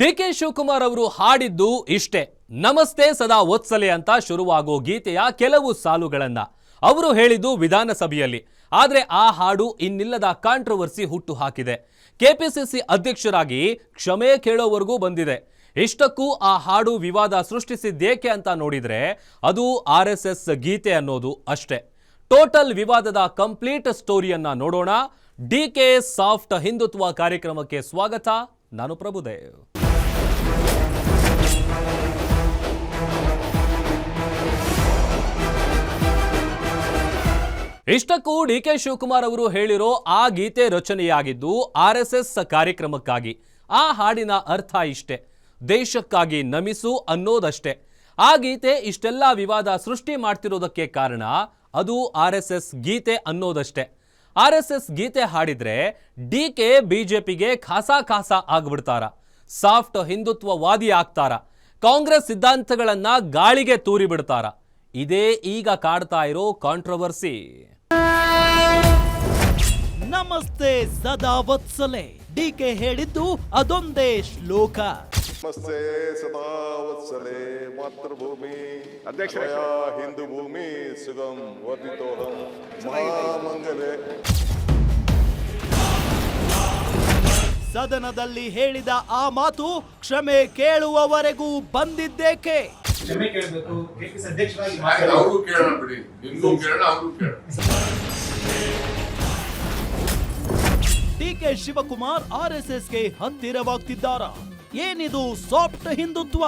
D K Shivakumar ಅವರು ಹಾಡಿದ್ದು ಇಷ್ಟೇ. ನಮಸ್ತೆ ಸದಾ ಒತ್ಸಲೆ ಅಂತ ಶುರುವಾಗೋ ಗೀತೆಯ ಕೆಲವು ಸಾಲುಗಳನ್ನ. ಅವರು ಹೇಳಿದ್ದು ವಿಧಾನಸಭೆಯಲ್ಲಿ. ಆದ್ರೆ ಆ ಹಾಡು ಇನ್ನಿಲ್ಲದ ಕಾಂಟ್ರವರ್ಸಿ ಹುಟ್ಟು ಹಾಕಿದೆ. ಕೆಪಿಸಿಸಿ ಅಧ್ಯಕ್ಷರಾಗಿ ಕ್ಷಮೆ ಕೇಳೋವರೆಗೂ ಬಂದಿದೆ. ಇಷ್ಟಕ್ಕೂ ಆ ಹಾಡು ವಿವಾದ ಸೃಷ್ಟಿಸಿದ್ದೇಕೆ ಅಂತ ನೋಡಿದ್ರೆ ಅದು ಆರ್ ಎಸ್ ಎಸ್ ಗೀತೆ ಅನ್ನೋದು ಅಷ್ಟೇ. ಟೋಟಲ್ ವಿವಾದದ ಕಂಪ್ಲೀಟ್ ಸ್ಟೋರಿಯನ್ನ ನೋಡೋಣ. ಡಿ ಕೆ ಸಾಫ್ಟ್ ಹಿಂದುತ್ವ ಕಾರ್ಯಕ್ರಮಕ್ಕೆ ಸ್ವಾಗತ. ನಾನು ಪ್ರಭುದೇವ್. ಇಷ್ಟಕ್ಕೂ ಡಿ ಕೆ ಶಿವಕುಮಾರ್ ಅವರು ಹೇಳಿರೋ ಆ ಗೀತೆ ರಚನೆಯಾಗಿದ್ದು ಆರ್ ಎಸ್ ಎಸ್ ಕಾರ್ಯಕ್ರಮಕ್ಕಾಗಿ. ಆ ಹಾಡಿನ ಅರ್ಥ ಇಷ್ಟೇ. ದೇಶಕ್ಕಾಗಿ ನಮಿಸು ಅನ್ನೋದಷ್ಟೇ. ಆ ಗೀತೆ ಇಷ್ಟೆಲ್ಲ ವಿವಾದ ಸೃಷ್ಟಿ ಮಾಡ್ತಿರೋದಕ್ಕೆ ಕಾರಣ ಅದು ಆರ್ ಎಸ್ ಎಸ್ ಗೀತೆ ಅನ್ನೋದಷ್ಟೇ. ಆರ್ ಎಸ್ ಎಸ್ ಗೀತೆ ಹಾಡಿದ್ರೆ ಡಿ ಕೆ ಬಿಜೆಪಿಗೆ ಖಾಸಾ ಖಾಸಾ ಆಗ್ಬಿಡ್ತಾರ. ಸಾಫ್ಟ್ ಹಿಂದುತ್ವವಾದಿ ಆಗ್ತಾರ. ಕಾಂಗ್ರೆಸ್ ಸಿದ್ಧಾಂತಗಳನ್ನ ಗಾಳಿಗೆ ತೂರಿಬಿಡ್ತಾರ. ಇದೇ ಈಗ ಕಾಡ್ತಾ ಇರೋ ಕಾಂಟ್ರವರ್ಸಿ ನಮಸ್ತೆ ಸದಾ ವತ್ಸಲೆ ಡಿ ಕೆ ಹೇಳಿದ್ದು ಅದೊಂದೇ ಶ್ಲೋಕ. ನಮಸ್ತೆ ಸದಾ ವತ್ಸಲೆ ಮಾತೃಭೂಮಿ. ಅಧ್ಯಕ್ಷರೇ. ತ್ವಯಾ ಹಿಂದೂ ಭೂಮಿ ಸುಗಂ ವರ್ಧಿತೋಹಂ. ಮಹಾಮಂಗಲೆ. ಸದನದಲ್ಲಿ ಹೇಳಿದ ಆ ಮಾತು ಕ್ಷಮೆ ಕೇಳುವವರೆಗೂ ಬಂದಿದ್ದೇಕೆ? ಕ್ಷಮೆ ಕೇಳಬೇಕು. ಕೆಪಿಸಿ ಅಧ್ಯಕ್ಷರಾಗಿ ಆಯ್ತು, ಮಾತಾಡಿ ಅವ್ರಿಗೂ ಕೇಳೋಣ ಬಿಡಿ. ನಿಮ್ಗೂ ಕೇಳೋಣ ಅವ್ರಿಗೂ ಕೇಳೋಣ. ಡಿಕೆ ಶಿವಕುಮಾರ್ ಆರ್ ಎಸ್ ಎಸ್ಗೆ ಹತ್ತಿರವಾಗ್ತಿದ್ದಾರ? ಏನಿದು ಸಾಫ್ಟ್ ಹಿಂದುತ್ವ?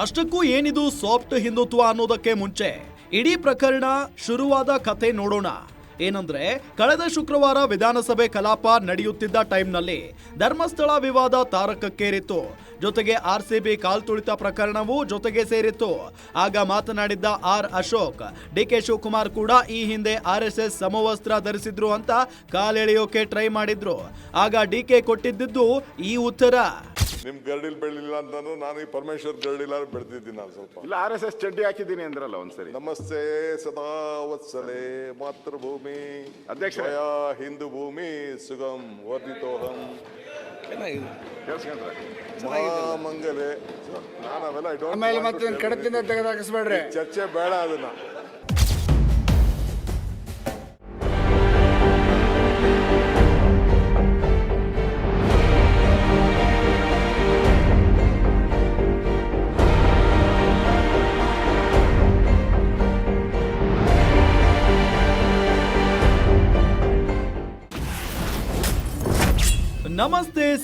ಅಷ್ಟಕ್ಕೂ ಏನಿದು ಸಾಫ್ಟ್ ಹಿಂದುತ್ವ ಅನ್ನೋದಕ್ಕೆ ಮುಂಚೆ, ಇಡೀ ಪ್ರಕರಣ ಶುರುವಾದ ಕತೆ ನೋಡೋಣ. ಏನಂದ್ರೆ, ಕಳೆದ ಶುಕ್ರವಾರ ವಿಧಾನಸಭೆ ಕಲಾಪ ನಡೆಯುತ್ತಿದ್ದ ಟೈಮ್ನಲ್ಲಿ ಧರ್ಮಸ್ಥಳ ವಿವಾದ ತಾರಕಕ್ಕೇರಿತ್ತು. ಜೊತೆಗೆ ಆರ್ ಸಿ ಬಿ ಕಾಲ್ತುಳಿತ ಪ್ರಕರಣವೂ ಜೊತೆಗೆ ಸೇರಿತ್ತು. ಆಗ ಮಾತನಾಡಿದ್ದ R Ashok D K Shivakumar ಕೂಡ ಈ ಹಿಂದೆ ಆರ್ ಎಸ್ ಎಸ್ ಸಮವಸ್ತ್ರ ಧರಿಸಿದ್ರು ಅಂತ ಕಾಲೆಳೆಯೋಕೆ ಟ್ರೈ ಮಾಡಿದ್ರು. ಆಗ ಡಿ ಕೆ ಕೊಟ್ಟಿದ್ದು ಈ ಉತ್ತರ. ನಿಮ್ ಗರ್ಡಿಲ್ ಬೆಳಿಲಿಲ್ಲ ಅಂತಾನು ನಾನು ಈ ಪರಮೇಶ್ವರ್ ಗರಡಿಲ್ಲ ಬೆಳೆದಿದ್ದೀನಿ ನಾನು ಸ್ವಲ್ಪ. ಇಲ್ಲ ಆರ್ ಎಸ್ ಎಸ್ ಚಡ್ಡಿ ಹಾಕಿದ್ದೀನಿ ಅಂದ್ರಲ್ಲ ಒಂದ್ಸರಿ. ನಮಸ್ತೆ ಸದಾ ವತ್ಸಲೆ ಮಾತೃಭೂಮಿ. ಅಧ್ಯಕ್ಷರೇ. ಹಿಂದೂ ಭೂಮಿ ಸುಗಮ್ ವರ್ಧಿತೋಹಂ. ಕೇಳಿಸ್ಕೊಂಡ್ರೆ. ಮಹಾಮಂಗಲೆ. ನಾನು ಅವೆಲ್ಲ I don't ಆಮೇಲೆ want to ಮತ್ತೆ tell ತೆಗೆದು ತೆಗೆದಾಕಿಸ್ಬೇಡ್ರಿ ಚರ್ಚೆ ಬೇಡ ಅದನ್ನ.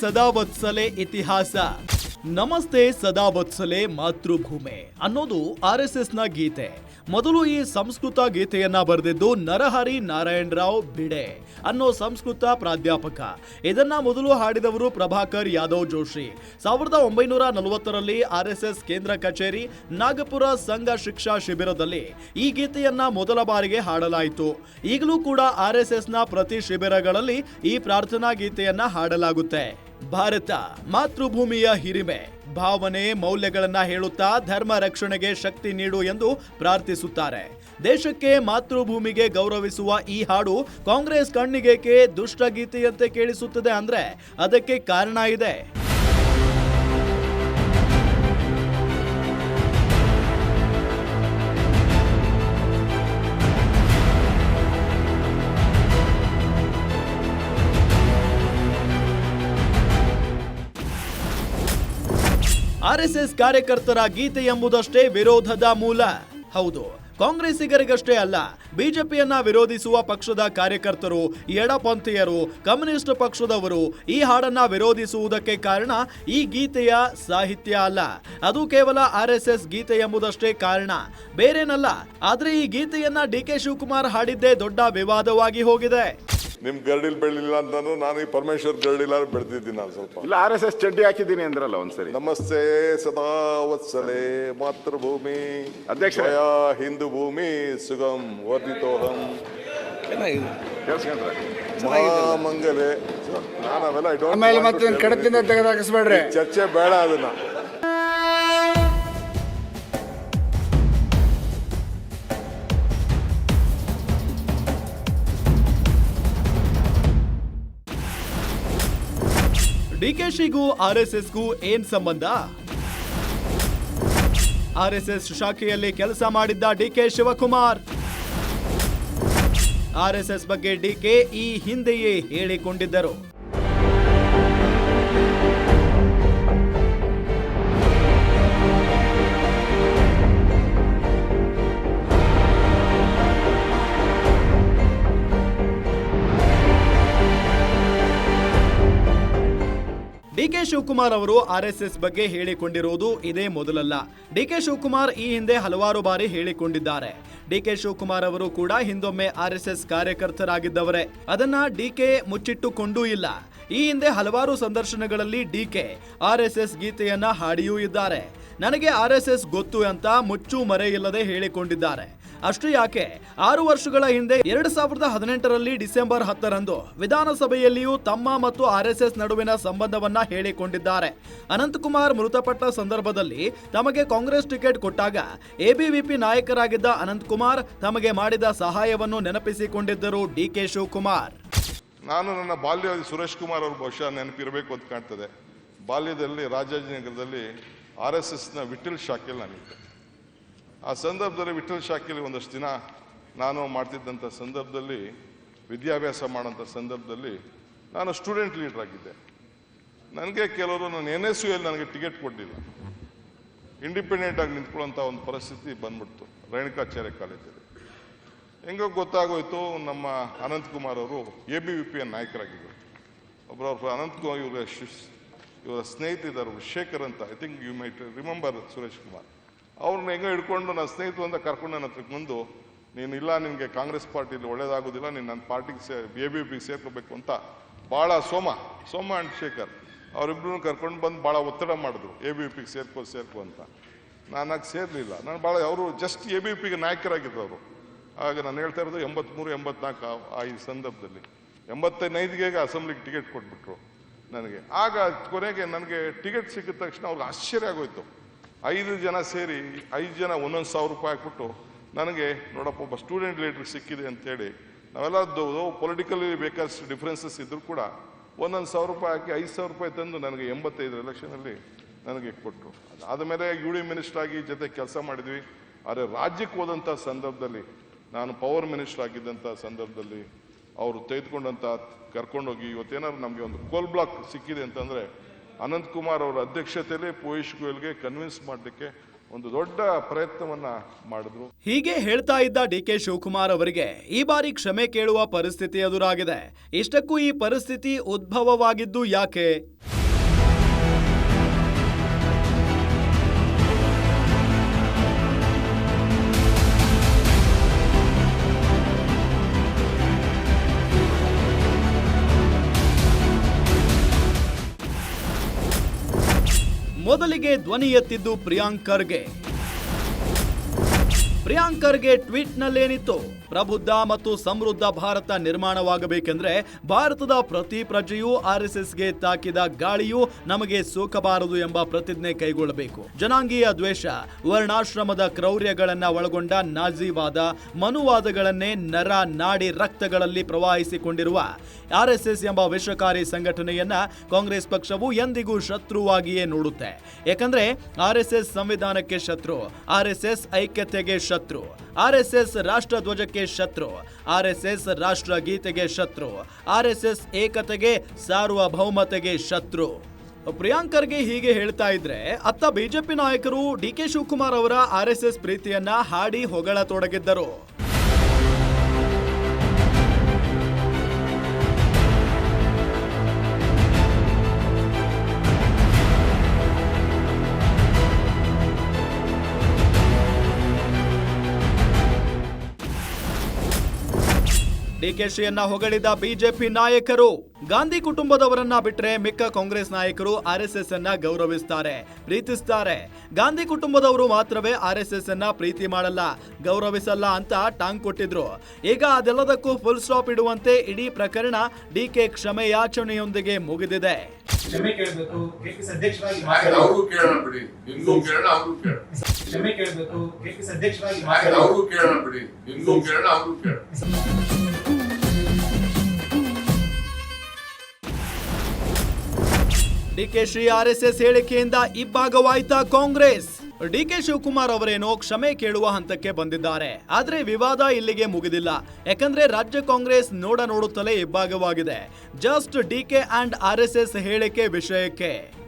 ನಮಸ್ತೆ ಸದಾ ವತ್ಸಲೆ ಇತಿಹಾಸ. ನಮಸ್ತೆ ಸದಾ ವತ್ಸಲೆ ಮಾತೃಭೂಮಿ ಅನ್ನೋದು ಆರ್ ಎಸ್ ಎಸ್ನ ಗೀತೆ. ಮೊದಲು ಈ ಸಂಸ್ಕೃತ ಗೀತೆಯನ್ನ ಬರೆದಿದ್ದು ನರಹರಿ ನಾರಾಯಣ ರಾವ್ ಬಿಡೆ ಅನ್ನೋ ಸಂಸ್ಕೃತ ಪ್ರಾಧ್ಯಾಪಕ. ಇದನ್ನ ಮೊದಲು ಹಾಡಿದವರು ಪ್ರಭಾಕರ್ ಯಾದವ್ ಜೋಶಿ. ಸಾವಿರದ ಒಂಬೈನೂರ ನಲವತ್ತರಲ್ಲಿ ಆರ್ ಎಸ್ ಎಸ್ ಕೇಂದ್ರ ಕಚೇರಿ ನಾಗಪುರ ಸಂಘ ಶಿಕ್ಷಾ ಶಿಬಿರದಲ್ಲಿ ಈ ಗೀತೆಯನ್ನ ಮೊದಲ ಬಾರಿಗೆ ಹಾಡಲಾಯಿತು. ಈಗಲೂ ಕೂಡ ಆರ್ ಎಸ್ ಎಸ್ನ ಪ್ರತಿ ಶಿಬಿರಗಳಲ್ಲಿ ಈ ಪ್ರಾರ್ಥನಾ ಗೀತೆಯನ್ನ ಹಾಡಲಾಗುತ್ತೆ. ಭಾರತ ಮಾತೃಭೂಮಿಯ ಹಿರಿಮೆ. ಭಾವನೆ ಮೌಲ್ಯಗಳನ್ನ ಹೇಳುತ್ತಾ ಧರ್ಮ ರಕ್ಷಣೆಗೆ ಶಕ್ತಿ ನೀಡು ಎಂದು ಪ್ರಾರ್ಥಿಸುತ್ತಾರೆ. ದೇಶಕ್ಕೆ ಮಾತೃಭೂಮಿಗೆ ಗೌರವಿಸುವ ಈ ಹಾಡು ಕಾಂಗ್ರೆಸ್ ಕಣ್ಣಿಗೇಕೆ ದುಷ್ಟಗೀತೆಯಂತೆ ಕೇಳಿಸುತ್ತದೆ ಅಂದ್ರೆ ಅದಕ್ಕೆ ಕಾರಣ ಇದೆ. ಆರ್ಎಸ್ಎಸ್ ಕಾರ್ಯಕರ್ತರ ಗೀತೆ ಎಂಬುದಷ್ಟೇ ವಿರೋಧದ ಮೂಲ. ಹೌದು. ಕಾಂಗ್ರೆಸ್ಸಿಗರಿಗಷ್ಟೇ ಅಲ್ಲ ಬಿಜೆಪಿಯನ್ನ ವಿರೋಧಿಸುವ ಪಕ್ಷದ ಕಾರ್ಯಕರ್ತರು ಎಡಪಂಥೀಯರು ಕಮ್ಯುನಿಸ್ಟ್ ಪಕ್ಷದವರು ಈ ಹಾಡನ್ನ ವಿರೋಧಿಸುವುದಕ್ಕೆ ಕಾರಣ ಈ ಗೀತೆಯ ಸಾಹಿತ್ಯ ಅಲ್ಲ. ಅದು ಕೇವಲ ಆರ್ ಎಸ್ ಎಸ್ ಗೀತೆ ಎಂಬುದಷ್ಟೇ ಕಾರಣ. ಬೇರೇನಲ್ಲ ಆದ್ರೆ ಈ ಗೀತೆಯನ್ನ ಡಿ ಕೆ ಶಿವಕುಮಾರ್ ಹಾಡಿದ್ದೇ ದೊಡ್ಡ ವಿವಾದವಾಗಿ ಹೋಗಿದೆ. ನಿಮ್ ಗರ್ಡಿಲ್ ಬೆಳಿಲಿಲ್ಲ ಅಂತಾನು ನಾನು ಈ ಪರಮೇಶ್ವರ್ ಗರ್ಡಿಲ್ಲ ಬೆಳೆದಿದ್ದೀನಿ ನಾನು ಸ್ವಲ್ಪ. ಇಲ್ಲ ಆರ್ ಎಸ್ ಎಸ್ ಚಡ್ಡಿ ಹಾಕಿದ್ದೀನಿ ಅಂದ್ರಲ್ಲ ಒಂದ್ಸರಿ. ನಮಸ್ತೆ ಸದಾ ವತ್ಸಲೆ ಮಾತೃಭೂಮಿ. ಅಧ್ಯಕ್ಷ ಹಿಂದು ಹಿಂದೂ ಭೂಮಿ ಸುಗಂ ವರ್ಧಿತೋಹಂ. ಕೇಳಿಸ್ಕೊಂಡ್ರೆ ಮಹಾಮಂಗಲೆ. ನಾನು ಅವೆಲ್ಲ ಐ ಡೋಂಟ್ ಆಮೇಲೆ ಮತ್ತೆ tell you. ಕಡತಿಂದ ತೆಗೆದಾಕಿಸ್ಬೇಡ್ರಿ ಚರ್ಚೆ ಬೇಡ ಅದನ್ನ. ಡಿಕೆಶಿಗೂ ಆರ್ಎಸ್ಎಸ್ಗೂ ಏನ್ ಸಂಬಂಧ? ಆರ್ಎಸ್ಎಸ್ ಶಾಖೆಯಲ್ಲಿ ಕೆಲಸ ಮಾಡಿದ್ದ ಡಿಕೆ ಶಿವಕುಮಾರ್. ಆರ್ಎಸ್ಎಸ್ ಬಗ್ಗೆ ಡಿಕೆ ಈ ಹಿಂದೆಯೇ ಹೇಳಿಕೊಂಡಿದ್ದರು. ಡಿಕೆ ಶಿವಕುಮಾರ್ ಅವರು ಆರ್ಎಸ್ಎಸ್ ಬಗ್ಗೆ ಹೇಳಿಕೊಂಡಿರುವುದು ಇದೇ ಮೊದಲಲ್ಲ. ಡಿಕೆ ಶಿವಕುಮಾರ್ ಈ ಹಿಂದೆ ಹಲವಾರು ಬಾರಿ ಹೇಳಿಕೊಂಡಿದ್ದಾರೆ. ಡಿಕೆ ಶಿವಕುಮಾರ್ ಅವರು ಕೂಡ ಹಿಂದೊಮ್ಮೆ ಆರ್ಎಸ್ಎಸ್ ಕಾರ್ಯಕರ್ತರಾಗಿದ್ದವರೇ. ಅದನ್ನ ಡಿಕೆ ಮುಚ್ಚಿಟ್ಟುಕೊಂಡೂ ಇಲ್ಲ. ಈ ಹಿಂದೆ ಹಲವಾರು ಸಂದರ್ಶನಗಳಲ್ಲಿ ಡಿಕೆ ಆರ್ಎಸ್ಎಸ್ ಗೀತೆಯನ್ನ ಹಾಡಿಯೂ ಇದ್ದಾರೆ. ನನಗೆ ಆರ್ಎಸ್ಎಸ್ ಗೊತ್ತು ಅಂತ ಮುಚ್ಚು ಮರೆಯಿಲ್ಲದೆ ಹೇಳಿಕೊಂಡಿದ್ದಾರೆ. ಅಷ್ಟು ಯಾಕೆ? ಆರು ವರ್ಷಗಳ ಹಿಂದೆ ಎರಡ್ ಸಾವಿರದ ಹದಿನೆಂಟರಲ್ಲಿ ಡಿಸೆಂಬರ್ ಹತ್ತರಂದು ವಿಧಾನಸಭೆಯಲ್ಲಿಯೂ ತಮ್ಮ ಮತ್ತು ಆರ್ಎಸ್ಎಸ್ ನಡುವಿನ ಸಂಬಂಧವನ್ನ ಹೇಳಿಕೊಂಡಿದ್ದಾರೆ. ಅನಂತಕುಮಾರ್ ಮೃತಪಟ್ಟ ಸಂದರ್ಭದಲ್ಲಿ ತಮಗೆ ಕಾಂಗ್ರೆಸ್ ಟಿಕೆಟ್ ಕೊಟ್ಟಾಗ ಎಬಿವಿಪಿ ನಾಯಕರಾಗಿದ್ದ ಅನಂತಕುಮಾರ್ ತಮಗೆ ಮಾಡಿದ ಸಹಾಯವನ್ನು ನೆನಪಿಸಿಕೊಂಡಿದ್ದರು ಡಿ ಕೆ ಶಿವಕುಮಾರ್. ನಾನು ನನ್ನ ಬಾಲ್ಯದಲ್ಲಿ ಸುರೇಶ್ ಕುಮಾರ್ ಅವರು ಬಹುಶಃ ನೆನಪಿರಬೇಕು ಅಂತ ಕಾಣ್ತದೆ. ಬಾಲ್ಯದಲ್ಲಿ ರಾಜಾಜಿನಗರದಲ್ಲಿ ಆರ್ ಎಸ್ ಎಸ್ನ ವಿಠಲ್ ಶಾಖೆಯಲ್ಲಿ ನಾನಿದ್ದೆ. ಆ ಸಂದರ್ಭದಲ್ಲಿ ವಿಠಲ್ ಶಾಖೆಯಲ್ಲಿ ಒಂದಷ್ಟು ದಿನ ನಾನು ಮಾಡ್ತಿದ್ದಂಥ ಸಂದರ್ಭದಲ್ಲಿ, ವಿದ್ಯಾಭ್ಯಾಸ ಮಾಡೋಂಥ ಸಂದರ್ಭದಲ್ಲಿ ನಾನು ಸ್ಟೂಡೆಂಟ್ ಲೀಡರ್ ಆಗಿದ್ದೆ. ನನಗೆ ಕೆಲವರು ನಾನು ಎನ್ ಎಸ್ ಯು ಎಲ್ಲಿ ನನಗೆ ಟಿಕೆಟ್ ಕೊಡಲಿಲ್ಲ. ಇಂಡಿಪೆಂಡೆಂಟ್ ಆಗಿ ನಿಂತ್ಕೊಳ್ಳೋಂಥ ಒಂದು ಪರಿಸ್ಥಿತಿ ಬಂದ್ಬಿಡ್ತು ರೇಣುಕಾಚಾರ್ಯ ಕಾಲೇಜಲ್ಲಿ. ಹೆಂಗೋ ಗೊತ್ತಾಗೋಯ್ತು, ನಮ್ಮ ಅನಂತಕುಮಾರ್ ಅವರು ಎ ಬಿ ವಿ ಪಿಯ ನಾಯಕರಾಗಿದ್ದರು. ಒಬ್ಬರವ್ರ ಅನಂತಕುಮಾರ್ ಇವರ ಶಿಸ್ ಇವರ ಸ್ನೇಹಿತರು ಶೇಖರ್ ಅಂತ I think you might remember Suresh Kumar. ಅವ್ರನ್ನ ಹೆಂಗೋ ಹಿಡ್ಕೊಂಡು ನನ್ನ ಸ್ನೇಹಿತರು ಅಂತ ಕರ್ಕೊಂಡು ನನ್ನ ಹತ್ರಕ್ಕೆ ಬಂದು, ನೀನು ಇಲ್ಲ, ನಿನಗೆ ಕಾಂಗ್ರೆಸ್ ಪಾರ್ಟಿಲಿ ಒಳ್ಳೇದಾಗೋದಿಲ್ಲ, ನೀನು ನನ್ನ ಪಾರ್ಟಿಗೆ ಸೇ, ಎ ಬಿ ಪಿಗೆ ಸೇರ್ಕೋಬೇಕು ಅಂತ. ಭಾಳ ಸೋಮ ಸೋಮ ಆ್ಯಂಡ್ ಶೇಖರ್. ಅವರಿಬ್ಬರನ್ನು ಕರ್ಕೊಂಡು ಬಂದು ಭಾಳ ಒತ್ತಡ ಮಾಡಿದ್ರು, ಎ ಬಿ ಪಿಗೆ ಸೇರ್ಕೋ ಸೇರ್ಕೋ ಅಂತ. ನಾನಾಗ ಸೇರಲಿಲ್ಲ. ನಾನು ಭಾಳ ಅವರು ಜಸ್ಟ್ ಎ ಬಿ ಪಿಗೆ ಅವರು ಆಗ ನಾನು ಹೇಳ್ತಾ ಇರೋದು ಎಂಬತ್ಮೂರು, ಎಂಬತ್ನಾಲ್ಕು ಆ- ಆ ಈ ಸಂದರ್ಭದಲ್ಲಿ. ಎಂಬತ್ತೈದೈದಿಗೆ ಅಸೆಂಬ್ಲಿಗೆ ಟಿಕೆಟ್ ಕೊಟ್ಬಿಟ್ರು ನನಗೆ. ಆಗ ಕೊನೆಗೆ ನನಗೆ ಟಿಕೆಟ್ ಸಿಕ್ಕಿದ ತಕ್ಷಣ ಅವ್ರಿಗೆ ಆಶ್ಚರ್ಯ ಆಗೋಯ್ತು. ಐದು ಜನ ಸೇರಿ ಐದು ಜನ ಒಂದೊಂದು ಸಾವಿರ ರೂಪಾಯಿ ಹಾಕ್ಬಿಟ್ಟು ನನಗೆ ನೋಡಪ್ಪ, ಒಬ್ಬ ಸ್ಟೂಡೆಂಟ್ ಲೀಡರ್ ಸಿಕ್ಕಿದೆ ಅಂತೇಳಿ ನಾವೆಲ್ಲ ಪೊಲಿಟಿಕಲಿ ಬೇಕಾದಷ್ಟು ಡಿಫ್ರೆನ್ಸಸ್ ಇದ್ದರೂ ಕೂಡ ಒಂದೊಂದು ಸಾವಿರ ರೂಪಾಯಿ ಹಾಕಿ ಐದು ಸಾವಿರ ರೂಪಾಯಿ ತಂದು ನನಗೆ ಎಂಬತ್ತೈದು ಎಲೆಕ್ಷನಲ್ಲಿ ನನಗೆ ಕೊಟ್ಟರು ಅದಾದ ಮೇಲೆ ಯು ಡಿ ಆಗಿ ಜೊತೆ ಕೆಲಸ ಮಾಡಿದ್ವಿ. ಆದರೆ ರಾಜ್ಯಕ್ಕೆ ಹೋದಂಥ ಸಂದರ್ಭದಲ್ಲಿ, ನಾನು ಪವರ್ ಮಿನಿಸ್ಟರ್ ಆಗಿದ್ದಂಥ ಸಂದರ್ಭದಲ್ಲಿ ಅವರು ತೆಗೆದುಕೊಂಡಂಥ ಕರ್ಕೊಂಡೋಗಿ ಇವತ್ತೇನಾದ್ರು ನಮಗೆ ಒಂದು ಕೋಲ್ ಬ್ಲಾಕ್ ಸಿಕ್ಕಿದೆ ಅಂತಂದರೆ ಅನಂತಕುಮಾರ್ ಅವರ ಅಧ್ಯಕ್ಷತೆಯಲ್ಲಿ ಪೋಯಿಶ್ ಗೋಯಲ್ಗೆ ಕನ್ವಿನ್ಸ್ ಮಾಡಲಿಕ್ಕೆ ಒಂದು ದೊಡ್ಡ ಪ್ರಯತ್ನವನ್ನ ಮಾಡಿದ್ರು. ಹೀಗೆ ಹೇಳ್ತಾ ಇದ್ದ ಡಿ ಕೆ ಶಿವಕುಮಾರ್ ಅವರಿಗೆ ಈ ಬಾರಿ ಕ್ಷಮೆ ಕೇಳುವ ಪರಿಸ್ಥಿತಿ ಎದುರಾಗಿದೆ. ಇಷ್ಟಕ್ಕೂ ಈ ಪರಿಸ್ಥಿತಿ ಉದ್ಭವವಾಗಿದ್ದು ಯಾಕೆ? ಮೊದಲಿಗೆ ಧ್ವನಿ ಎತ್ತಿದ್ದು ಪ್ರಿಯಾಂಕ್ ಖರ್ಗೆ ಪ್ರಿಯಾಂಕ್ನಲ್ಲಿ ಟ್ವೀಟ್ನಲ್ಲೇನಿತ್ತು? ಪ್ರಬುದ್ಧ ಮತ್ತು ಸಮೃದ್ಧ ಭಾರತ ನಿರ್ಮಾಣವಾಗಬೇಕೆಂದ್ರೆ ಭಾರತದ ಪ್ರತಿ ಪ್ರಜೆಯೂ ಆರ್ಎಸ್ಎಸ್ಗೆ ತಾಕಿದ ಗಾಳಿಯು ನಮಗೆ ಸೋಕಬಾರದು ಎಂಬ ಪ್ರತಿಜ್ಞೆ ಕೈಗೊಳ್ಳಬೇಕು. ಜನಾಂಗೀಯ ದ್ವೇಷ, ವರ್ಣಾಶ್ರಮದ ಕ್ರೌರ್ಯಗಳನ್ನ ಒಳಗೊಂಡ ನಾಜಿವಾದ ಮನುವಾದಗಳನ್ನೇ ನರ ನಾಡಿ ರಕ್ತಗಳಲ್ಲಿ ಪ್ರವಾಹಿಸಿಕೊಂಡಿರುವ ಆರ್ಎಸ್ಎಸ್ ಎಂಬ ವಿಷಕಾರಿ ಸಂಘಟನೆಯನ್ನ ಕಾಂಗ್ರೆಸ್ ಪಕ್ಷವು ಎಂದಿಗೂ ಶತ್ರುವಾಗಿಯೇ ನೋಡುತ್ತೆ. ಯಾಕಂದ್ರೆ ಆರ್ಎಸ್ಎಸ್ ಸಂವಿಧಾನಕ್ಕೆ ಶತ್ರು ಆರ್ಎಸ್ಎಸ್ ಐಕ್ಯತೆಗೆ ಶತ್ರು. ಆರ್ಎಸ್ಎಸ್ ರಾಷ್ಟ್ರ ಧ್ವಜಕ್ಕೆ ಶತ್ರು. ಆರ್ಎಸ್ಎಸ್ ರಾಷ್ಟ್ರ ಗೀತೆಗೆ ಶತ್ರು. ಆರ್ಎಸ್ಎಸ್ ಏಕತೆಗೆ ಸಾರ್ವಭೌಮತೆಗೆ ಶತ್ರು. ಪ್ರಿಯಾಂಕರ್ಗೆ ಹೀಗೆ ಹೇಳ್ತಾ ಇದ್ರೆ, ಅತ್ತ ಬಿಜೆಪಿ ನಾಯಕರು ಡಿ ಕೆ ಶಿವಕುಮಾರ್ ಅವರ ಎಸ್ ಪ್ರೀತಿಯನ್ನ ಹಾಡಿ ಹೊಗಳತೊಡಗಿದ್ದರು. ಡಿಕೆಶಿಯನ್ನ ಹೊಗಳಿದ ಬಿಜೆಪಿ ನಾಯಕರು. ಗಾಂಧಿ ಕುಟುಂಬದವರನ್ನ ಬಿಟ್ರೆ ಮಿಕ್ಕ ಕಾಂಗ್ರೆಸ್ ನಾಯಕರು ಆರ್ಎಸ್ಎಸ್ ಅನ್ನ ಗೌರವಿಸ್ತಾರೆ ಪ್ರೀತಿಸ್ತಾರೆ. ಗಾಂಧಿ ಕುಟುಂಬದವರು ಮಾತ್ರವೇ ಆರ್ಎಸ್ಎಸ್ ಅನ್ನ ಪ್ರೀತಿ ಮಾಡಲ್ಲ ಗೌರವಿಸಲ್ಲ ಅಂತ ಟಾಂಗ್ ಕೊಟ್ಟಿದ್ರು. ಈಗ ಅದೆಲ್ಲದಕ್ಕೂ ಫುಲ್ ಸ್ಟಾಪ್ ಇಡುವಂತೆ ಇಡೀ ಪ್ರಕರಣ ಡಿಕೆ ಕ್ಷಮೆ ಯಾಚನೆಯೊಂದಿಗೆ ಮುಗಿದಿದೆ. ಕ್ಷಮೆ ಕೇಳಬೇಕು ಕೆಪಿಸಿ ಅಧ್ಯಕ್ಷರಾಗಿ ಅವರು ಕೇಳೋಣ ಬಿಡಿ ನಿಮ್ಗೂ ಕೇಳೋಣ ಅವರು ಕೇಳೋಣ. ಕ್ಷಮೆ ಕೇಳಬೇಕು ಕೆಪಿಸಿ ಅಧ್ಯಕ್ಷರಾಗಿ ಆಯ್ತು, ಮಾತಾಡಿ ಕೇಳೋಣ ಬಿಡಿ ನಿಮ್ಗೂ ಕೇಳೋಣ ಅವ್ರು ಕೇಳೋಣ. DK Shri R S S ಹೇಳಿಕೆಯಿಂದ ಇಬ್ಬಾಗವಾಯ್ತಾ ಕಾಂಗ್ರೆಸ್. ಡಿಕೆ ಶಿವಕುಮಾರ್ ಅವರೇನೋ ಕ್ಷಮೆ ಕೇಳುವ ಹಂತಕ್ಕೆ ಬಂದಿದ್ದಾರೆ. ಆದ್ರೆ ವಿವಾದ ಇಲ್ಲಿಗೆ ಮುಗಿದಿಲ್ಲ. ಯಾಕಂದ್ರೆ ರಾಜ್ಯ ಕಾಂಗ್ರೆಸ್ ನೋಡ ನೋಡುತ್ತಲೇ ಇಬ್ಬಾಗವಾಗಿದೆ. ಜಸ್ಟ್ ಡಿಕೆ ಅಂಡ್ ಆರ್ ಹೇಳಿಕೆ ವಿಷಯಕ್ಕೆ.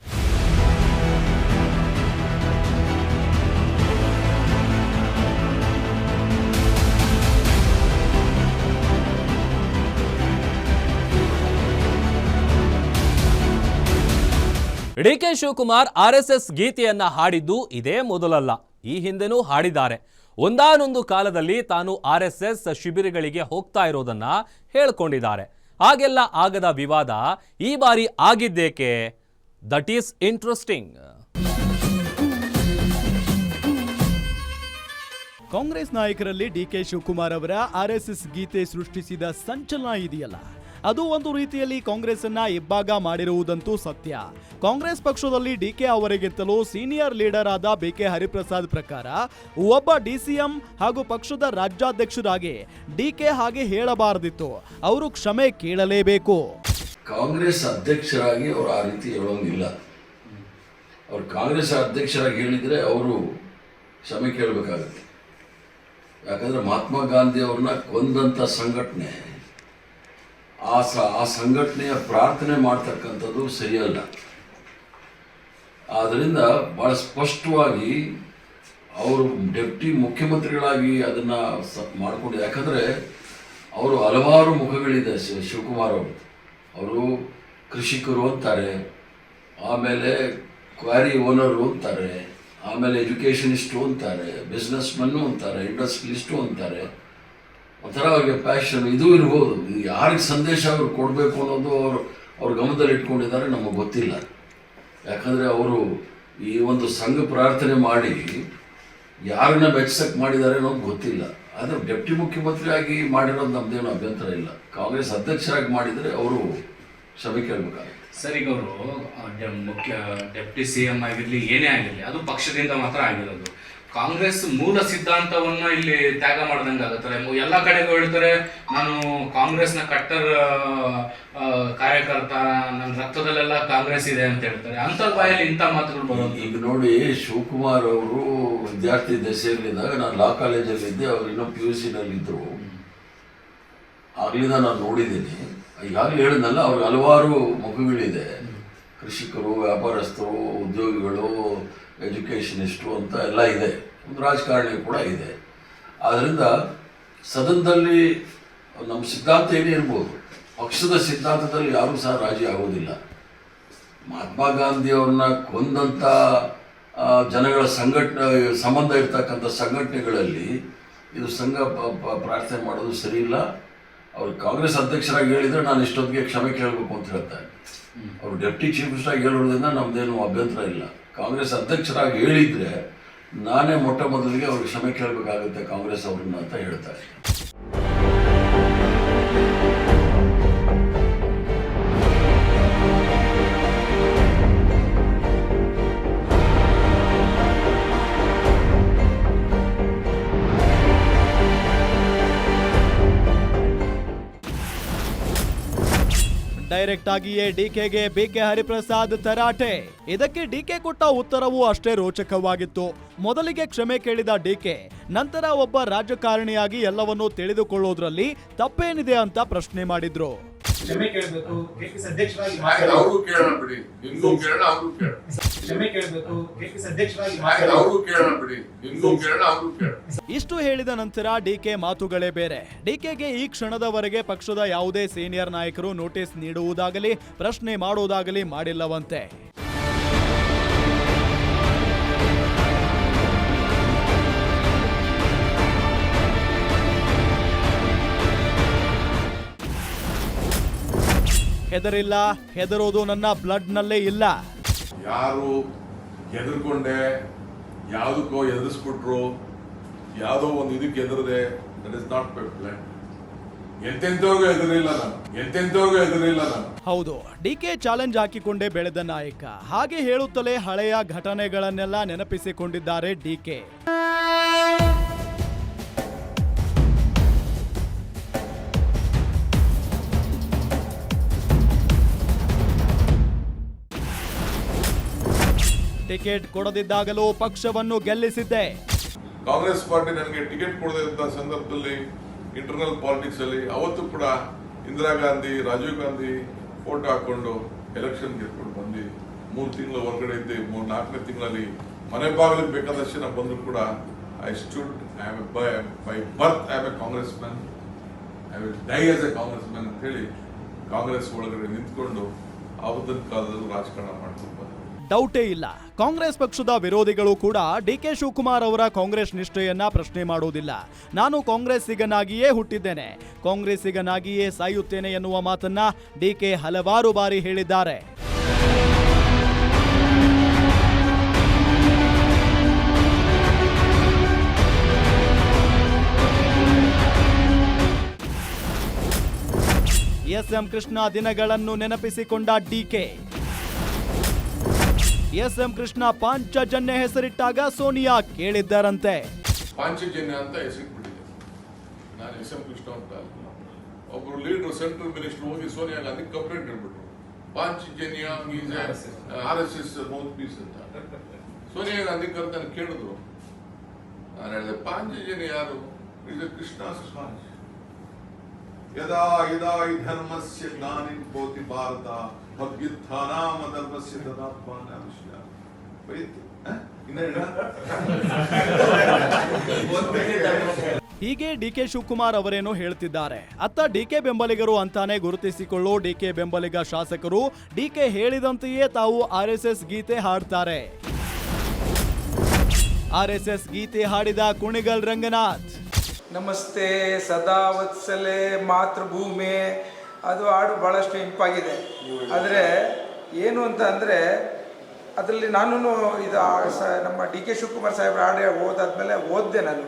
D K Shivakumar R S S ಗೀತೆಯನ್ನ ಹಾಡಿದ್ದು ಇದೇ ಮೊದಲಲ್ಲ. ಈ ಹಿಂದೆನೂ ಹಾಡಿದ್ದಾರೆ. ಒಂದಾನೊಂದು ಕಾಲದಲ್ಲಿ ತಾನು ಆರ್ ಎಸ್ ಎಸ್ ಶಿಬಿರಗಳಿಗೆ ಹೋಗ್ತಾ ಇರೋದನ್ನ ಹೇಳ್ಕೊಂಡಿದ್ದಾರೆ. ಹಾಗೆಲ್ಲ ಆಗದ ವಿವಾದ ಈ ಬಾರಿ ಆಗಿದ್ದೇಕೆ? ದಟ್ ಈಸ್ ಇಂಟ್ರೆಸ್ಟಿಂಗ್ ಕಾಂಗ್ರೆಸ್ ನಾಯಕರಲ್ಲಿ ಡಿ ಕೆ ಶಿವಕುಮಾರ್ ಅವರ ಆರ್ ಎಸ್ ಎಸ್ ಗೀತೆ ಸೃಷ್ಟಿಸಿದ ಸಂಚಲನ ಇದೆಯಲ್ಲ? ಅದು ಒಂದು ರೀತಿಯಲ್ಲಿ ಕಾಂಗ್ರೆಸ್ ಅನ್ನ ಇಬ್ಬಾಗ ಮಾಡಿರುವುದಂತೂ ಸತ್ಯ. ಕಾಂಗ್ರೆಸ್ ಪಕ್ಷದಲ್ಲಿ ಡಿಕೆ ಅವರಿಗಿಂತಲೂ ಸೀನಿಯರ್ ಲೀಡರ್ ಆದ ಬಿಕೆ ಹರಿಪ್ರಸಾದ್ ಪ್ರಕಾರ ಒಬ್ಬ ಡಿಸಿಎಂ ಹಾಗೂ ಪಕ್ಷದ ರಾಜ್ಯಾಧ್ಯಕ್ಷರಾಗಿ ಡಿಕೆ ಹಾಗೆ ಹೇಳಬಾರದಿತ್ತು. ಅವರು ಕ್ಷಮೆ ಕೇಳಲೇಬೇಕು. ಕಾಂಗ್ರೆಸ್ ಅಧ್ಯಕ್ಷರಾಗಿ ಅವರು ಆ ರೀತಿ ಹೇಳೋಂಗಿಲ್ಲ. ಅವರು ಕಾಂಗ್ರೆಸ್ ಅಧ್ಯಕ್ಷರಾಗಿ ಹೇಳಿದರೆ ಅವರು ಕ್ಷಮೆ ಕೇಳಬೇಕಾಗುತ್ತೆ. ಯಾಕಂದರೆ ಮಹಾತ್ಮ ಗಾಂಧಿ ಅವ್ರನ್ನ ಕೊಂದಂಥ ಸಂಘಟನೆ ಆ ಸ, ಆ ಸಂಘಟನೆಯ ಪ್ರಾರ್ಥನೆ ಮಾಡ್ತಕ್ಕಂಥದ್ದು ಸರಿಯಲ್ಲ. ಆದ್ದರಿಂದ ಭಾಳ ಸ್ಪಷ್ಟವಾಗಿ ಅವರು ಡೆಪ್ಟಿ ಮುಖ್ಯಮಂತ್ರಿಗಳಾಗಿ ಅದನ್ನು ಸ, ಮಾಡಿಕೊಂಡು, ಯಾಕಂದರೆ ಅವರು ಹಲವಾರು ಮುಖಗಳಿದೆ ಶಿವ ಶಿವಕುಮಾರ್ ಅವರು. ಅವರು ಕೃಷಿಕರು ಅಂತಾರೆ, ಆಮೇಲೆ ಕ್ವಾರಿ ಓನರು ಅಂತಾರೆ, ಆಮೇಲೆ ಎಜುಕೇಷನಿಸ್ಟು ಅಂತಾರೆ ಬಿಸ್ನೆಸ್ ಮನ್ನು ಅಂತಾರೆ ಇಂಡಸ್ಟ್ರಿಲಿಸ್ಟು ಅಂತಾರೆ. ಒಂಥರ ಅವ್ರಿಗೆ ಪ್ಯಾಷನ್ ಇದು ಇರ್ಬೋದು. ಯಾರಿಗೆ ಸಂದೇಶ ಅವ್ರು ಕೊಡಬೇಕು ಅನ್ನೋದು ಅವರು, ಅವ್ರ ಗಮನದಲ್ಲಿ ಇಟ್ಕೊಂಡಿದ್ದಾರೆ, ನಮಗೆ ಗೊತ್ತಿಲ್ಲ. ಯಾಕಂದರೆ ಅವರು ಈ ಒಂದು ಸಂಘ ಪ್ರಾರ್ಥನೆ ಮಾಡಿ ಯಾರನ್ನ ಮೆಚ್ಚಿಸಕ್ಕೆ ಮಾಡಿದ್ದಾರೆ ಅನ್ನೋದು ಗೊತ್ತಿಲ್ಲ. ಆದರೆ ಡೆಪ್ಟಿ ಮುಖ್ಯಮಂತ್ರಿ ಆಗಿ ಮಾಡಿರೋದು ನಮ್ದೇನು ಅಭ್ಯಂತರ ಇಲ್ಲ. ಕಾಂಗ್ರೆಸ್ ಅಧ್ಯಕ್ಷರಾಗಿ ಮಾಡಿದರೆ ಅವರು ಕ್ಷಮೆ ಕೇಳಬೇಕಾಗುತ್ತೆ. ಸರ್ ಈಗ ಅವರು ಮುಖ್ಯ ಡೆಪ್ಟಿ ಸಿ ಎಂ ಆಗಿರಲಿ, ಏನೇ ಆಗಿರಲಿ, ಅದು ಪಕ್ಷದಿಂದ ಮಾತ್ರ ಆಗಿರೋದು. ಕಾಂಗ್ರೆಸ್ ಮೂಲ ಸಿದ್ಧಾಂತವನ್ನ ಇಲ್ಲಿ ತ್ಯಾಗ ಮಾಡ್ದಂಗೆ ಆಗುತ್ತಾರೆ ಎಲ್ಲ ಕಡೆಗೂ ಹೇಳ್ತಾರೆ, ನಾನು ಕಾಂಗ್ರೆಸ್ನ ಕಟ್ಟರ್ ಕಾರ್ಯಕರ್ತ ನನ್ನ ರಕ್ತದಲ್ಲೆಲ್ಲ ಕಾಂಗ್ರೆಸ್ ಇದೆ ಅಂತ ಹೇಳ್ತಾರೆ. ಅಂತ ಬಾಯಲ್ಲಿ ಇಂಥ ಮಾತುಗಳು ಬರೋದು. ಈಗ ನೋಡಿ, ಶಿವಕುಮಾರ್ ಅವರು ವಿದ್ಯಾರ್ಥಿ ದಶೆಯಲ್ಲಿದ್ದಾಗ ನಾನು ಲಾ ಕಾಲೇಜಲ್ಲಿ ಇದ್ದೆ ಅವ್ರು ಇನ್ನೂ ಪಿ ಯು ಸಿನಲ್ಲಿದ್ದರು ಆಗ್ಲಿಂದ ನಾನು ನೋಡಿದ್ದೀನಿ. ಈಗಾಗಲೇ ಹೇಳಿದ್ನಲ್ಲ, ಅವ್ರಿಗೆ ಹಲವಾರು ಮಗುಗಳಿದೆ ಕೃಷಿಕರು, ವ್ಯಾಪಾರಸ್ಥರು, ಉದ್ಯೋಗಿಗಳು ಎಜುಕೇಷನಿಸ್ಟು ಅಂತ ಎಲ್ಲ ಇದೆ. ಒಂದು ರಾಜಕಾರಣಿ ಕೂಡ ಇದೆ. ಆದ್ದರಿಂದ ಸದನದಲ್ಲಿ ನಮ್ಮ ಸಿದ್ಧಾಂತ ಏನೇ ಇರ್ಬೋದು ಪಕ್ಷದ ಸಿದ್ಧಾಂತದಲ್ಲಿ ಯಾರೂ ಸಹ ರಾಜಿ ಆಗೋದಿಲ್ಲ. ಮಹಾತ್ಮ ಗಾಂಧಿಯವ್ರನ್ನ ಕೊಂದಂಥ ಜನಗಳ ಸಂಘಟನೆ ಸಂಬಂಧ ಇರ್ತಕ್ಕಂಥ ಸಂಘಟನೆಗಳಲ್ಲಿ ಇದು ಸಂಘ ಪ್ರಾರ್ಥನೆ ಮಾಡೋದು ಸರಿ ಇಲ್ಲ. ಅವ್ರು ಕಾಂಗ್ರೆಸ್ ಅಧ್ಯಕ್ಷರಾಗಿ ಹೇಳಿದರೆ ನಾನು ಇಷ್ಟೊತ್ತಿಗೆ ಕ್ಷಮೆ ಕೇಳಬೇಕು ಅಂತ ಹೇಳ್ತಾರೆ. ಅವರು ಡೆಪ್ಟಿ ಚೀಫ್ ಮಿನಿಸ್ಟರ್ ಆಗಿ ಹೇಳೋದ್ರಿಂದ ನಮ್ಮದೇನು ಅಭ್ಯಂತರ ಇಲ್ಲ. ಕಾಂಗ್ರೆಸ್ ಅಧ್ಯಕ್ಷರಾಗಿ ಹೇಳಿದರೆ ನಾನೇ ಮೊಟ್ಟ ಮೊದಲಿಗೆ ಅವ್ರಿಗೆ ಕ್ಷಮೆ ಕೇಳಬೇಕಾಗುತ್ತೆ ಕಾಂಗ್ರೆಸ್ ಅವ್ರನ್ನ ಅಂತ ಹೇಳ್ತಾರೆ. ಡೈರೆಕ್ಟ್ ಆಗಿಯೇ ಡಿಕೆಗೆ ಬಿಕೆ ಹರಿಪ್ರಸಾದ್ ತರಾಟೆ. ಇದಕ್ಕೆ ಡಿಕೆ ಕೊಟ್ಟ ಉತ್ತರವೂ ಅಷ್ಟೇ ರೋಚಕವಾಗಿತ್ತು. ಮೊದಲಿಗೆ ಕ್ಷಮೆ ಕೇಳಿದ ಡಿಕೆ ನಂತರ ಒಬ್ಬ ರಾಜಕಾರಣಿಯಾಗಿ ಎಲ್ಲವನ್ನೂ ತಿಳಿದುಕೊಳ್ಳೋದ್ರಲ್ಲಿ ತಪ್ಪೇನಿದೆ ಅಂತ ಪ್ರಶ್ನೆ ಮಾಡಿದ್ರು. ಕ್ಷಮೆ ಕೇಳಬೇಕು ಕೆಪಿಸಿ ಅಧ್ಯಕ್ಷರಾಗಿ ಅವರು ಕೇಳೋಣ ಬಿಡಿ. ನಿಮ್ಗೂ ಕೇಳೋಣ ಅವರು ಕೇಳೋಣ. ಕ್ಷಮೆ ಕೇಳಬೇಕು ಕೆಪಿಸಿ ಅಧ್ಯಕ್ಷರಾಗಿ ಆಯ್ತು ಕೇಳೋಣ ಬಿಡಿ. ನಿಮ್ಗೂ ಕೇಳೋಣ ಅವ್ರಿಗೂ ಕೇಳೋಣ. ಇಷ್ಟು ಹೇಳಿದ ನಂತರ ಡಿಕೆ ಮಾತುಗಳೇ ಬೇರೆ. ಡಿಕೆಗೆ ಈ ಕ್ಷಣದವರೆಗೆ ಪಕ್ಷದ ಯಾವುದೇ ಸೀನಿಯರ್ ನಾಯಕರು ನೋಟಿಸ್ ನೀಡುವುದಾಗಲಿ ಪ್ರಶ್ನೆ ಮಾಡುವುದಾಗಲಿ ಮಾಡಿಲ್ಲವಂತೆ. ಹೆದರಿಲ್ಲ ಹೆದರೋದು ನನ್ನ ಬ್ಲಡ್ನಲ್ಲೇ ಇಲ್ಲ. ಯಾರು ಹೆದರ್ಕೊಂಡೆ ಯಾವುದಕ್ಕೋ ಎದುರಿಸ್ಬಿಟ್ರು ಯಾವುದೋ ಒಂದು ಇದಕ್ಕೆ ಹೆದರದೆ that is not my plan ಎಂತೆಂಥವ್ರಿಗೂ ಎದುರಿಲ್ಲ ನಾನು. ಎಂತೆಂಥವ್ರಿಗೂ ಎದುರಿಲ್ಲ ನಾನು. ಹೌದು ಡಿಕೆ ಚಾಲೆಂಜ್ ಹಾಕಿಕೊಂಡೇ ಬೆಳೆದ ನಾಯಕ. ಹಾಗೆ ಹೇಳುತ್ತಲೇ ಹಳೆಯ ಘಟನೆಗಳನ್ನೆಲ್ಲ ನೆನಪಿಸಿಕೊಂಡಿದ್ದಾರೆ ಡಿಕೆ ಟಿಕೆಟ್ ಕೊಡದಿದ್ದಾಗಲೂ ಪಕ್ಷವನ್ನು ಗೆಲ್ಲಿಸಿದ್ದೆ. ಕಾಂಗ್ರೆಸ್ ಪಾರ್ಟಿ ನನಗೆ ಟಿಕೆಟ್ ಕೊಡದಿದ್ದ ಸಂದರ್ಭದಲ್ಲಿ ಇಂಟರ್ನಲ್ ಪಾಲಿಟಿಕ್ಸ್ ಅಲ್ಲಿ ಅವತ್ತು ಕೂಡ ಇಂದಿರಾ ಗಾಂಧಿ, ರಾಜೀವ್ ಗಾಂಧಿ ಫೋಟೋ ಹಾಕೊಂಡು ಎಲೆಕ್ಷನ್ ಗೆದ್ಕೊಂಡು ಬಂದು ಮೂರು ತಿಂಗಳ ಹೊರಗಡೆ ಇದ್ದೆ ಮೂರ್ ನಾಲ್ಕನೇ ತಿಂಗಳಲ್ಲಿ ಮನೆ ಬಾಗಿಲಿಗೆ ಬೇಕಾದಷ್ಟು ನಾನು ಬಂದ್ರು ಕೂಡ I stood I am by by birth I am a Congress man I will die as a Congress man ಅಂತ ಹೇಳಿ ಕಾಂಗ್ರೆಸ್ ಒಳಗಡೆ ನಿಂತ್ಕೊಂಡು ಅವತ್ತಿನ ಕಾಲದಲ್ಲೂ ರಾಜಕಾರಣ ಮಾಡ್ಕೊಂಡು ಡೌಟೇ ಇಲ್ಲ. ಕಾಂಗ್ರೆಸ್ ಪಕ್ಷದ ವಿರೋಧಿಗಳು ಕೂಡ ಡಿ ಕೆ ಶಿವಕುಮಾರ್ ಅವರ ಕಾಂಗ್ರೆಸ್ ನಿಷ್ಠೆಯನ್ನ ಪ್ರಶ್ನೆ ಮಾಡುವುದಿಲ್ಲ ನಾನು ಕಾಂಗ್ರೆಸ್ಸಿಗನಾಗಿಯೇ ಹುಟ್ಟಿದ್ದೇನೆ. ಕಾಂಗ್ರೆಸ್ಸಿಗನಾಗಿಯೇ ಸಾಯುತ್ತೇನೆ ಎನ್ನುವ ಮಾತನ್ನ ಡಿ ಕೆ ಹಲವಾರು ಬಾರಿ ಹೇಳಿದ್ದಾರೆ. ಎಸ್ ಎಂ ಕೃಷ್ಣ ದಿನಗಳನ್ನು ನೆನಪಿಸಿಕೊಂಡ DK S M Krishna Panchajanya ಹೆಸರಿಟ್ಟಾಗ ಸೋನಿಯಾ ಕೇಳಿದ್ದಾರಂತೆ. ಪಾಂಚಜನ್ಯ ಅಂತ ಹೆಸರಿಟ್ಬಿಟ್ಟಿದೆ ನಾನು ಎಸ್ ಎಂ ಕೃಷ್ಣ ಅಂತ ಒಬ್ಬರು ಲೀಡರ್ ಸೆಂಟ್ರಲ್ ಮಿನಿಸ್ಟರ್ ಹೋಗಿ Sonia Gandhi complaint ಹೇಳ್ಬಿಟ್ರು. Panchajanya R S S mouthpiece ಅಂತ. ಸೋನಿಯಾ ಗಾಂಧಿ ಅಂತ ಕೇಳಿದ್ರು. ನಾನು ಹೇಳಿದೆ, ಪಾಂಚಜನ್ಯ ಯಾರು? ಇದು ಕೃಷ್ಣ ಯದಾ ಧರ್ಮಸ್ಯ ಕೋತಿ ಭಾರತ ಭಗವದ್ಗೀತಾನಾಮ ಧರ್ಮಸ್ಯ ತದಾತ್ಮಾನ ಹೀಗೆ ಡಿ ಕೆ ಶಿವಕುಮಾರ್ ಅವರೇನೋ ಹೇಳ್ತಿದ್ದಾರೆ. ಅತ್ತ ಡಿ ಕೆ ಬೆಂಬಲಿಗರು ಅಂತಾನೆ ಗುರುತಿಸಿಕೊಳ್ಳೋ ಡಿ ಕೆ ಬೆಂಬಲಿಗ ಶಾಸಕರು ಡಿ ಕೆ ಹೇಳಿದಂತೆಯೇ ತಾವು ಆರ್ ಎಸ್ ಗೀತೆ ಹಾಡ್ತಾರೆ. ಆರ್ ಎಸ್ ಗೀತೆ ಹಾಡಿದ ಕುಣಿಗಲ್ ರಂಗನಾಥ್. ನಮಸ್ತೆ, ಸದಾ ವತ್ಸಲೆ, ಮಾತೃಭೂಮಿ. ಅದು ಹಾಡು ಭಾಳಷ್ಟು ಇಂಪಾಗಿದೆ. ಆದರೆ ಏನು ಅಂತ ಅಂದರೆ, ಅದರಲ್ಲಿ ನಾನು ಇದು ನಮ್ಮ ಡಿ ಕೆ ಶಿವಕುಮಾರ್ ಸಾಹೇಬ್ರ ಹಾಡು ಓದಾದ್ಮೇಲೆ ಓದಿದೆ ನಾನು.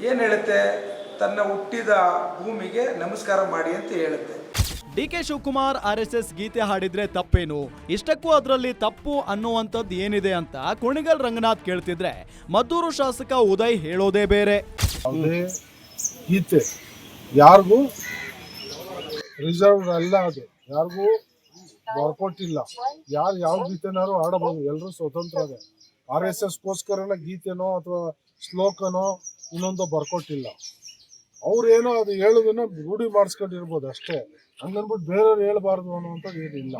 ಏನು ಹೇಳುತ್ತೆ? ತನ್ನ ಹುಟ್ಟಿದ ಭೂಮಿಗೆ ನಮಸ್ಕಾರ ಮಾಡಿ ಅಂತ ಹೇಳುತ್ತೆ. D K Shivakumar R S S ಗೀತೆ ಹಾಡಿದ್ರೆ ತಪ್ಪೇನು? ಇಷ್ಟಕ್ಕೂ ಅದರಲ್ಲಿ ತಪ್ಪು ಅನ್ನುವಂಥದ್ದು ಏನಿದೆ ಅಂತ ಕುಣಿಗಲ್ ರಂಗನಾಥ್ ಕೇಳ್ತಿದ್ರೆ ಮದ್ದೂರು ಶಾಸಕ ಉದಯ್ ಹೇಳೋದೇ ಬೇರೆ. ಗೀತೆ ಯಾರಿಗೂ ರಿಸರ್ವ್ ಅಲ್ಲ ಅದು. ಯಾರಿಗೂ ಬರ್ಕೊಟ್ಟಿಲ್ಲ ಯಾರು ಯಾವ ಗೀತೆನಾರು ಆಡಬಹುದು ಎಲ್ಲರೂ ಸ್ವತಂತ್ರವೇ. ಆರ್ ಎಸ್ ಎಸ್ಗೋಸ್ಕರನ ಗೀತೆನೋ ಅಥವಾ ಶ್ಲೋಕನೋ ಇನ್ನೊಂದು ಬರ್ಕೊಟ್ಟಿಲ್ಲ ಅವ್ರೇನೋ ಅದು ಹೇಳೋದನ್ನ ರೂಢಿ ಮಾಡಿಸ್ಕೊಂಡಿರ್ಬೋದು ಅಷ್ಟೇ. ಹಂಗನ್ಬಿಟ್ಟು ಬೇರೆಯವ್ರು ಹೇಳ್ಬಾರ್ದು ಅನ್ನುವಂಥದ್ದು ಏನಿಲ್ಲ.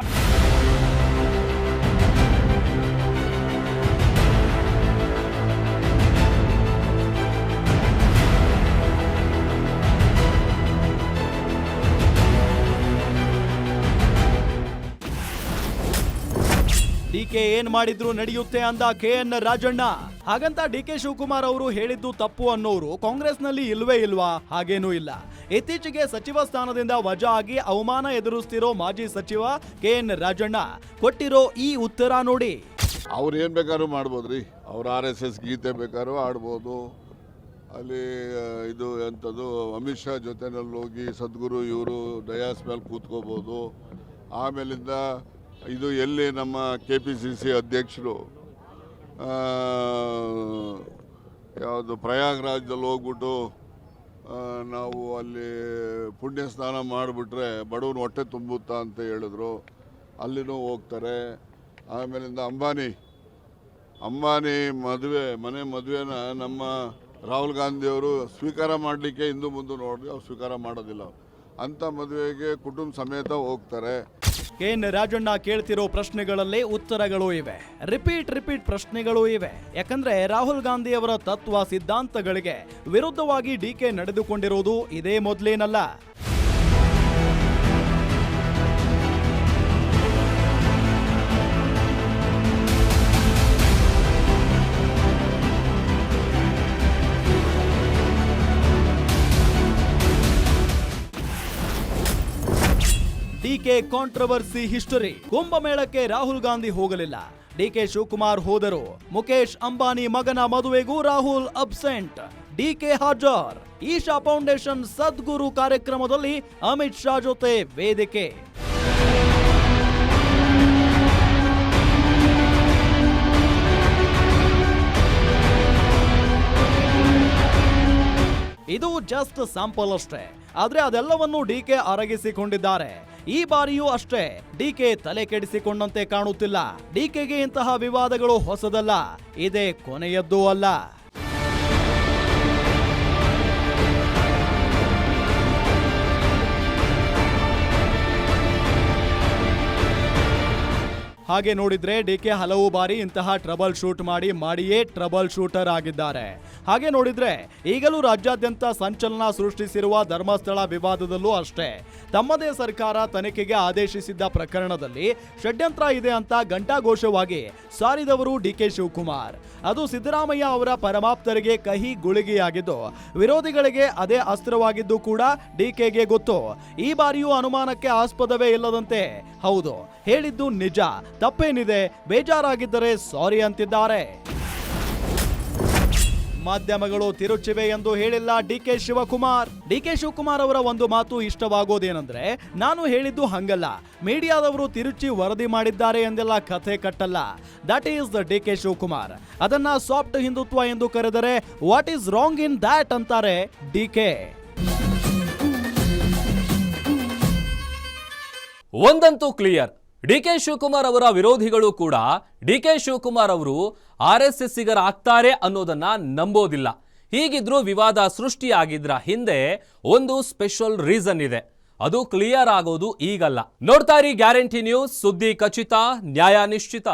ಡಿಕೆ ಏನ್ ಮಾಡಿದ್ರು ನಡೆಯುತ್ತೆ ಅಂದ ಕೆ ಎನ್ ರಾಜಣ್ಣ. ಹಾಗಂತ ಡಿ ಕೆ ಶಿವಕುಮಾರ್ ಅವರು ಹೇಳಿದ್ದು ತಪ್ಪು ಅನ್ನೋರು ಕಾಂಗ್ರೆಸ್ನಲ್ಲಿ ಇಲ್ವೇ ಇಲ್ವಾ? ಹಾಗೇನೂ ಇಲ್ಲ. ಇತ್ತೀಚೆಗೆ ಸಚಿವ ಸ್ಥಾನದಿಂದ ವಜಾ ಆಗಿ ಅವಮಾನ ಎದುರಿಸ್ತಿರೋ ಮಾಜಿ ಸಚಿವ ಕೆ ಎನ್ ರಾಜಣ್ಣ ಕೊಟ್ಟಿರೋ ಈ ಉತ್ತರ ನೋಡಿ. ಅವ್ರು ಏನ್ ಬೇಕಾದ್ರೂ ಮಾಡ್ಬೋದ್ರಿ. ಅವ್ರ ಆರ್ ಎಸ್ ಎಸ್ ಗೀತೆ ಬೇಕಾದ್ರೂ ಆಡ್ಬೋದು. ಅಲ್ಲಿ ಇದು ಎಂಥದ್ದು ಅಮಿತ್ ಶಾ ಜೊತೆನಲ್ಲಿ ಹೋಗಿ ಸದ್ಗುರು ಇವರು ಡಯಾಸ್ ಮೇಲೆ ಕೂತ್ಕೋಬೋದು. ಆಮೇಲಿಂದ ಇದು ಎಲ್ಲಿ ನಮ್ಮ ಕೆ ಪಿ ಸಿ ಸಿ ಅಧ್ಯಕ್ಷರು ಯಾವುದು ಪ್ರಯಾಗ್ರಾಜ್ದಲ್ಲಿ ಹೋಗ್ಬಿಟ್ಟು ನಾವು ಅಲ್ಲಿ ಪುಣ್ಯ ಸ್ನಾನ ಮಾಡಿಬಿಟ್ರೆ ಬಡವನ ಹೊಟ್ಟೆ ತುಂಬುತ್ತಾ ಅಂತ ಹೇಳಿದ್ರು. ಅಲ್ಲಿನೂ ಹೋಗ್ತಾರೆ. ಆಮೇಲಿಂದ ಅಂಬಾನಿ. ಅಂಬಾನಿ ಮದುವೆ, ಮನೆ ಮದುವೆನ ನಮ್ಮ ರಾಹುಲ್ ಗಾಂಧಿಯವರು ಸ್ವೀಕಾರ ಮಾಡಲಿಕ್ಕೆ ಹಿಂದೂ ಮುಂದೆ ನೋಡಿ ಅವ್ರು ಸ್ವೀಕಾರ ಮಾಡೋದಿಲ್ಲ. ಅಂಥ ಮದುವೆಗೆ ಕುಟುಂಬ ಸಮೇತ ಹೋಗ್ತಾರೆ. ಎನ್ ರಾಜಣ್ಣ ಕೇಳ್ತಿರೋ ಪ್ರಶ್ನೆಗಳಲ್ಲೇ ಉತ್ತರಗಳು ಇವೆ. ರಿಪೀಟ್ ರಿಪೀಟ್ ಪ್ರಶ್ನೆಗಳು ಇವೆ. ಯಾಕಂದ್ರೆ ರಾಹುಲ್ ಗಾಂಧಿ ಅವರ ತತ್ವ ಸಿದ್ಧಾಂತಗಳಿಗೆ ವಿರುದ್ಧವಾಗಿ ಡಿ ಕೆ ನಡೆದುಕೊಂಡಿರೋದು ಇದೇ ಮೊದಲೇನಲ್ಲ. DK controversy history. ಕುಂಭಮೇಳಕ್ಕೆ Rahul Gandhi ಹೋಗಲಿಲ್ಲ. ಡಿಕೆ ಶಿವಕುಮಾರ್ ಹೋದರು. ಮುಖೇಶ್ ಅಂಬಾನಿ ಮಗನ ಮದುವೆಗೂ ರಾಹುಲ್ ಅಬ್ಸೆಂಟ್. ಡಿಕೆ ಹಾಜರ್. ಈಶಾ ಫೌಂಡೇಶನ್ ಸದ್ಗುರು ಕಾರ್ಯಕ್ರಮದಲ್ಲಿ ಅಮಿತ್ ಶಾ ಜೊತೆ ವೇದಿಕೆ. ಇದು ಜಸ್ಟ್ ಸ್ಯಾಂಪಲ್ ಅಷ್ಟೇ. ಆದ್ರೆ ಅದೆಲ್ಲವನ್ನೂ ಡಿ ಕೆ ಅರಗಿಸಿಕೊಂಡಿದ್ದಾರೆ. ಈ ಬಾರಿಯೂ ಅಷ್ಟೇ. ಡಿಕೆ ತಲೆ ಕೆಡಿಸಿಕೊಂಡಂತೆ ಕಾಣುತ್ತಿಲ್ಲ. ಡಿಕೆಗೆ ಇಂತಹ ವಿವಾದಗಳು ಹೊಸದಲ್ಲ. ಇದೇ ಕೊನೆಯದ್ದೂ ಅಲ್ಲ. ಹಾಗೆ ನೋಡಿದ್ರೆ ಡಿ ಕೆ ಹಲವು ಬಾರಿ ಇಂತಹ ಟ್ರಬಲ್ ಶೂಟ್ ಮಾಡಿ ಮಾಡಿಯೇ ಟ್ರಬಲ್ ಶೂಟರ್ ಆಗಿದ್ದಾರೆ. ಹಾಗೆ ನೋಡಿದ್ರೆ ಈಗಲೂ ರಾಜ್ಯಾದ್ಯಂತ ಸಂಚಲನ ಸೃಷ್ಟಿಸಿರುವ ಧರ್ಮಸ್ಥಳ ವಿವಾದದಲ್ಲೂ ಅಷ್ಟೇ. ತಮ್ಮದೇ ಸರ್ಕಾರ ತನಿಖೆಗೆ ಆದೇಶಿಸಿದ್ದ ಪ್ರಕರಣದಲ್ಲಿ ಷಡ್ಯಂತ್ರ ಇದೆ ಅಂತ ಘಂಟಾಘೋಷವಾಗಿ ಸಾರಿದವರು ಡಿ ಕೆ ಶಿವಕುಮಾರ್. ಅದು ಸಿದ್ದರಾಮಯ್ಯ ಅವರ ಪರಮಾಪ್ತರಿಗೆ ಕಹಿ ಗುಳಿಗೆಯಾಗಿದ್ದು, ವಿರೋಧಿಗಳಿಗೆ ಅದೇ ಅಸ್ತ್ರವಾಗಿದ್ದು ಕೂಡ ಡಿ ಕೆಗೆ ಗೊತ್ತು. ಈ ಬಾರಿಯೂ ಅನುಮಾನಕ್ಕೆ ಆಸ್ಪದವೇ ಇಲ್ಲದಂತೆ. ಹೌದು ಹೇಳಿದ್ದು ನಿಜ. ತಪ್ಪೇನಿದೆ. ಬೇಜಾರಾಗಿದ್ದರೆ ಸಾರಿ ಅಂತಿದ್ದಾರೆ. ಮಾಧ್ಯಮಗಳು ತಿರುಚಿವೆ ಎಂದು ಹೇಳಿಲ್ಲ D K Shivakumar. D K Shivakumar ಅವರ ಒಂದು ಮಾತು ಇಷ್ಟವಾಗೋದೇನೆಂದ್ರೆ, ನಾನು ಹೇಳಿದ್ದು ಹಂಗಲ್ಲ. ಮೀಡಿಯಾದವರು ತಿರುಚಿ ವರದಿ ಮಾಡಿದ್ದಾರೆ ಎಂದೆಲ್ಲ ಕಥೆ ಕಟ್ಟಲ್ಲ. That is the D K Shivakumar. ಅದನ್ನ ಸಾಫ್ಟ್ ಹಿಂದುತ್ವ ಎಂದು ಕರೆದರೆ what is wrong in that ಅಂತಾರೆ ಡಿ ಕೆ. ಒಂದಂತೂ ಕ್ಲಿಯರ್. ಡಿ ಕೆ ಶಿವಕುಮಾರ್ ಅವರ ವಿರೋಧಿಗಳು ಕೂಡ ಡಿ ಕೆ ಶಿವಕುಮಾರ್ ಅವರು ಆರ್ ಎಸ್ ಎಸ್ಸಿಗರಾಗ್ತಾರೆ ಅನ್ನೋದನ್ನ ನಂಬೋದಿಲ್ಲ. ಹೀಗಿದ್ರೂ ವಿವಾದ ಸೃಷ್ಟಿಯಾಗಿದ್ರ ಹಿಂದೆ ಒಂದು ಸ್ಪೆಷಲ್ ರೀಸನ್ ಇದೆ. ಅದು ಕ್ಲಿಯರ್ ಆಗೋದು ಈಗಲ್ಲ. ನೋಡ್ತಾ ಇರಿ ಗ್ಯಾರಂಟಿ ನ್ಯೂಸ್, ಸುದ್ದಿ ಖಚಿತ, ನ್ಯಾಯ ನಿಶ್ಚಿತ.